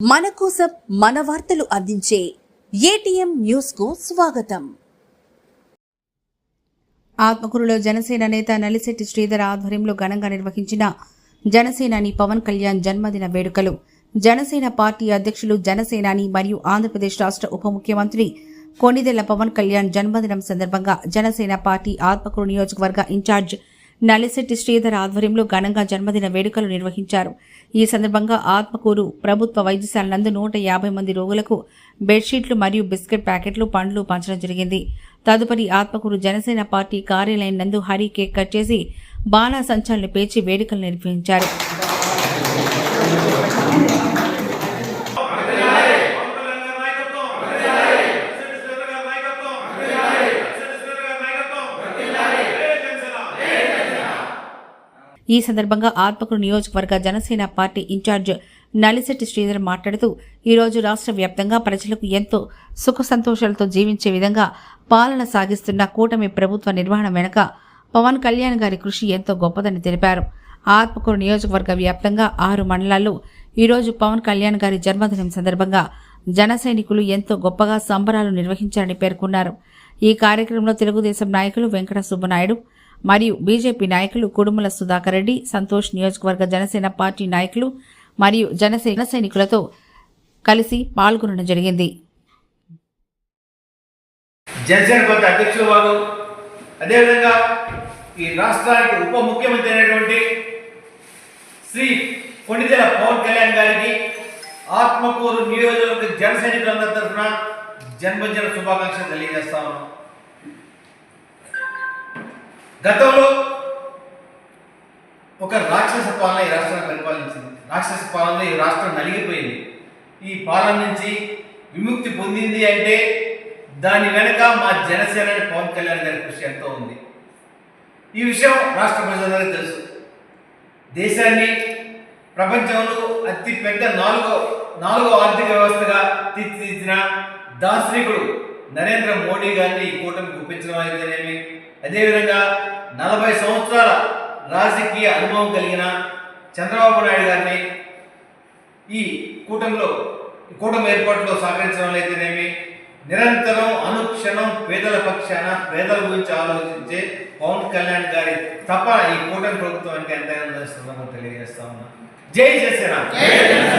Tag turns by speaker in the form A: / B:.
A: మన కోసం మన వార్తలు అందించే ఏటీఎం న్యూస్కు స్వాగతం.
B: ఆత్మకూరులో జనసేన నేత నలిశెట్టి శ్రీధర్ ఆధ్వర్యంలో ఘనంగా నిర్వహించిన జనసేనాని పవన్ కళ్యాణ్ జన్మదిన వేడుకలు. జనసేన పార్టీ అధ్యక్షులు జనసేనాని మరియు ఆంధ్రప్రదేశ్ రాష్ట్ర ఉప ముఖ్యమంత్రి కొనిదెల పవన్ కళ్యాణ్ జన్మదినం సందర్భంగా జనసేన పార్టీ ఆత్మకూరు నియోజకవర్గ ఇన్ఛార్జ్ నలిశెట్టి శ్రీధర్ ఆధ్వర్యంలో ఘనంగా జన్మదిన వేడుకలు నిర్వహించారు. ఈ సందర్భంగా ఆత్మకూరు ప్రభుత్వ వైద్యశాల నందు నూట యాభై మంది రోగులకు బెడ్షీట్లు మరియు బిస్కెట్ ప్యాకెట్లు పండ్లు పంచడం జరిగింది. తదుపరి ఆత్మకూరు జనసేన పార్టీ కార్యాలయం నందు హరి కేక్ కట్ చేసి బాణా సంచాలను పేర్చి వేడుకలు నిర్వహించారు. ఈ సందర్భంగా ఆత్మకూరు నియోజకవర్గ జనసేన పార్టీ ఇన్ఛార్జ్ నలిశెట్టి శ్రీధర్ మాట్లాడుతూ ఈరోజు రాష్ట్ర వ్యాప్తంగా ప్రజలకు ఎంతో సుఖ సంతోషాలతో జీవించే విధంగా పాలన సాగిస్తున్న కూటమి ప్రభుత్వ నిర్వహణ వెనుక పవన్ కళ్యాణ్ గారి కృషి ఎంతో గొప్పదని తెలిపారు. ఆత్మకూరు నియోజకవర్గ వ్యాప్తంగా ఆరు మండలాల్లో ఈరోజు పవన్ కళ్యాణ్ గారి జన్మదినం సందర్భంగా జన సైనికులు ఎంతో గొప్పగా సంబరాలు నిర్వహించారని పేర్కొన్నారు. ఈ కార్యక్రమంలో తెలుగుదేశం నాయకులు వెంకట సుబ్బనాయుడు మరియు బీజేపీ నాయకులు కుడుముల సుధాకర్ రెడ్డి సంతోష్ నియోజకవర్గ జనసేన పార్టీ నాయకులు మరియు జనసేన సైనికులతో కలిసి పాల్గొనడం జరిగింది.
C: జనసేన పార్టీ అధ్యక్షుల వారు అదేవిధంగా ఈ రాష్ట్రానికి ఉప ముఖ్యమంత్రి అయినటువంటి శ్రీ కొణిదెల పవన్ కళ్యాణ్ గారికి ఆత్మకూరు నియోజకవర్గ జన సైనికులందరి తరఫున జన్మజన శుభాకాంక్షలు తెలియజేస్తా ఉన్నాం. గతంలో ఒక రాక్షస పాలన ఈ రాష్ట్రాన్ని పరిపాలించింది. రాక్షస పాలన ఈ రాష్ట్రం నలిగిపోయింది. ఈ పాలన నుంచి విముక్తి పొందింది అంటే దాని వెనుక మా జనసేన పవన్ కళ్యాణ్ గారి కృషి ఎంతో ఉంది. ఈ విషయం రాష్ట్ర ప్రజలందరికీ తెలుసు. దేశాన్ని ప్రపంచంలో అతి పెద్ద నాలుగో నాలుగో ఆర్థిక వ్యవస్థగా తీర్చిదిద్దిన దార్శనికుడు నరేంద్ర మోడీ గారిని ఈ కూటమికి ఒప్పించడం అయితేనేమి అదేవిధంగా నలభై సంవత్సరాల రాజకీయ అనుభవం కలిగిన చంద్రబాబు నాయుడు గారిని ఈ కూటమిలో కూటమి ఏర్పాటులో సహకరించడం అయితేనేమి నిరంతరం అనుక్షణం పేదల పక్షాన పేదల గురించి ఆలోచించే పవన్ కళ్యాణ్ గారి తప్ప ఈ కూటమి ప్రభుత్వానికి ఎంతైనా తెలియజేస్తా ఉన్నా. జై జనసేన జై జనసేన